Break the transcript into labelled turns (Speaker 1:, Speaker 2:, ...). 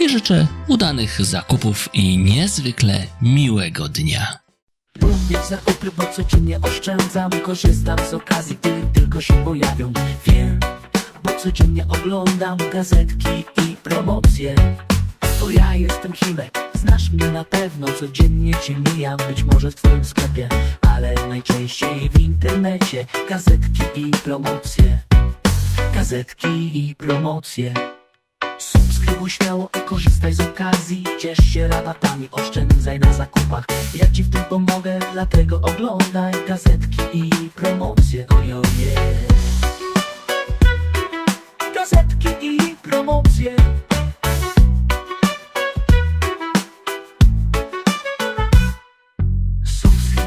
Speaker 1: i życzę udanych zakupów i niezwykle miłego dnia.
Speaker 2: Lubię zakupy, bo codziennie oszczędzam. Korzystam z okazji, gdy tylko się pojawią. Wiem, bo codziennie oglądam gazetki i promocje. To ja jestem Himek, znasz mnie na pewno. Codziennie cię mijam, być może w twoim sklepie Ale najczęściej w internecie. Gazetki i promocje. Gazetki i promocje Subskrybuj śmiało i korzystaj z okazji. Ciesz się rabatami, oszczędzaj na zakupach. Ja ci w tym pomogę, dlatego oglądaj gazetki i promocje. Ojoje Gazetki i promocje